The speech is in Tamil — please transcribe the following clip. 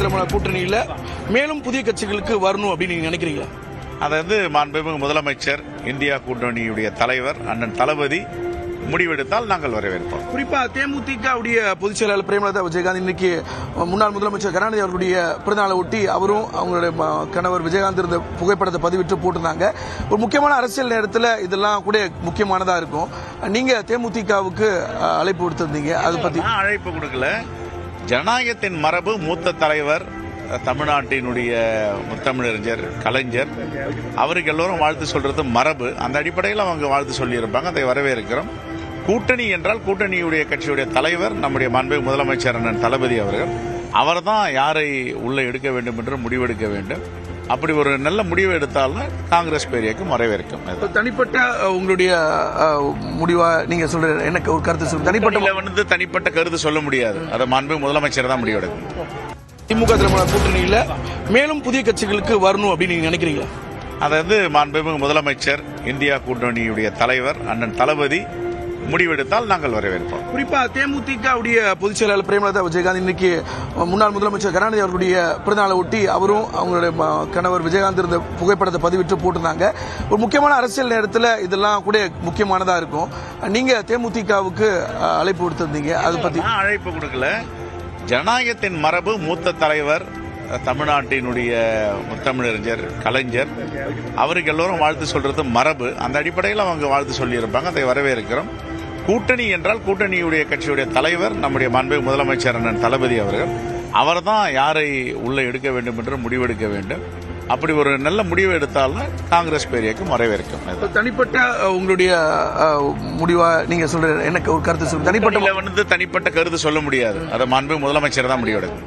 தலைமையிலான கூட்டணியில மேலும் புதிய கட்சிகளுக்கு வரணும் அப்படின்னு நீங்க நினைக்கிறீங்களா? அதாவது மாண்புமிகு முதலமைச்சர் இந்தியா கூட்டணியுடைய தலைவர் அண்ணன் தளபதி முடிவெடுத்தால் நாங்கள் வரவேற்போம். குறிப்பா தேமுதிகவுடைய பொதுச் செயலாளர் பிரேமலதா விஜயகாந்த் இன்னைக்கு முன்னாள் முதலமைச்சர் கருணாநிதி அவர்களுடைய பிறந்தநாளை ஒட்டி அவரும் அவங்களுடைய கணவர் விஜயகாந்த் இருந்த புகைப்படத்தை பதிவிட்டு போட்டிருந்தாங்க. ஒரு முக்கியமான அரசியல் நேரத்தில் இதெல்லாம் கூட முக்கியமானதா இருக்கும். நீங்க தேமுதிகவுக்கு அழைப்பு விடுத்திருந்தீங்க. அதை பத்தி அழைப்பு கொடுக்கல. ஜனநாயகத்தின் மரபு மூத்த தலைவர் தமிழ்நாட்டினுடைய முத்தமிழறிஞர் கலைஞர். அவருக்கு எல்லோரும் வாழ்த்து சொல்றது மரபு. அந்த அடிப்படையில் அவங்க வாழ்த்து சொல்லியிருப்பாங்க. அதை வரவேற்கிறோம். கூட்டணி என்றால் கூட்டணியுடைய கட்சியுடைய தலைவர் நம்முடைய மாண்பு முதலமைச்சர் அண்ணன் தளபதி அவர்கள். அவர்தான் யாரை உள்ளே எடுக்க வேண்டும் என்று முடிவெடுக்க வேண்டும். அப்படி ஒரு நல்ல முடிவு எடுத்தாலும் காங்கிரஸ் பேரியக்கம் வரவேற்கும் அது. தனிப்பட்ட உங்களுடைய முடிவா நீங்க சொல்ற ஒரு கருத்து சொல்லுங்க. தனிப்பட்ட வந்து தனிப்பட்ட கருத்து சொல்ல முடியாது. அதை மாண்பு முதலமைச்சர் தான் முடிவெடுக்கும் திமுக தலைமையிலான கூட்டணியில மேலும் புதிய கட்சிகளுக்கு வரணும் அப்படின்னு நீங்க நினைக்கிறீங்களா? அதாவது மாண்புமிகு முதலமைச்சர் இந்தியா கூட்டணியுடைய தலைவர் அண்ணன் தளபதி முடிவெடுத்தால் நாங்கள் வரவேற்போம். குறிப்பா தேமுதிகவுடைய பொதுச் செயலாளர் பிரேமலதா விஜயகாந்த் இன்னைக்கு முன்னாள் முதலமைச்சர் கருணாநிதி அவர்களுடைய பிறந்தநாளை ஒட்டி அவரும் அவங்களுடைய கணவர் விஜயகாந்த் இருந்த புகைப்படத்தை பதிவிட்டு போட்டிருந்தாங்க. ஒரு முக்கியமான அரசியல் நேரத்தில் இதெல்லாம் கூட முக்கியமானதா இருக்கும். நீங்க தேமுதிகவுக்கு அழைப்பு விடுத்திருந்தீங்க. அதை பத்தி நான் அழைப்பு கொடுக்கல. ஜனநாயகத்தின் மரபு மூத்த தலைவர் தமிழ்நாட்டினுடைய முத்தமிழறிஞர் கலைஞர் அவருக்கு எல்லோரும் வாழ்த்து சொல்றது மரபு. அந்த அடிப்படையில் அவங்க வாழ்த்து சொல்லியிருப்பாங்க. அதை வரவேற்கிறோம். கூட்டணி என்றால் கூட்டணியுடைய கட்சியுடைய தலைவர் நம்முடைய மாண்பு முதலமைச்சர் அண்ணன் தளபதி அவர்கள் அவர்தான் யாரை உள்ள எடுக்க வேண்டும் என்று முடிவெடுக்க வேண்டும். அப்படி ஒரு நல்ல முடிவு எடுத்தாலும் காங்கிரஸ் பேரியக்கம் வரவேற்கும். தனிப்பட்ட உங்களுடைய முடிவா நீங்க சொல்ற எனக்கு ஒரு கருத்து சொல்லுங்க. தனிப்பட்ட வந்து தனிப்பட்ட கருத்து சொல்ல முடியாது. அதை மாண்பு முதலமைச்சர் தான் முடிவெடுக்கும்.